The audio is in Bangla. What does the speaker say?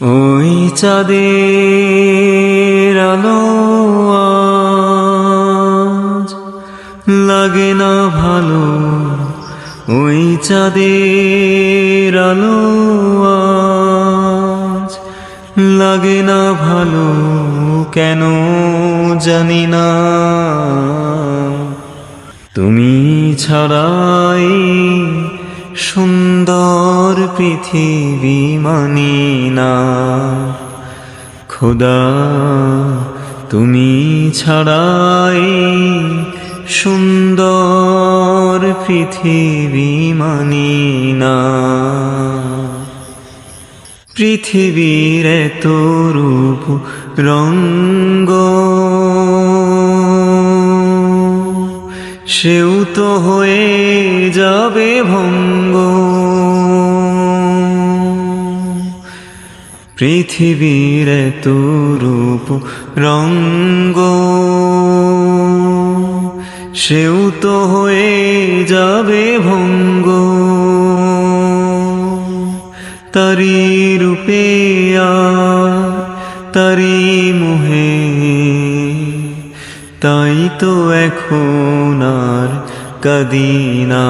ওই চাঁদের আলো লাগে না ভালো। ওই চাঁদের আলো লাগে না ভালো, কেন জানি না। তুমি ছাড়াই সুন্দর পৃথিবী মানি না। খোদা, তুমি ছাড়াই সুন্দর পৃথিবী মানি না। পৃথিবীর এত রূপ, রঙ্গ, সেও তো হয়ে যাবে ভঙ্গ। পৃথিবীর রূপ রঙ্গ। সেও তো হয়ে যাবে ভঙ্গ। তারি রূপে তারি মুহে, তাই তো এখন আর কদিনা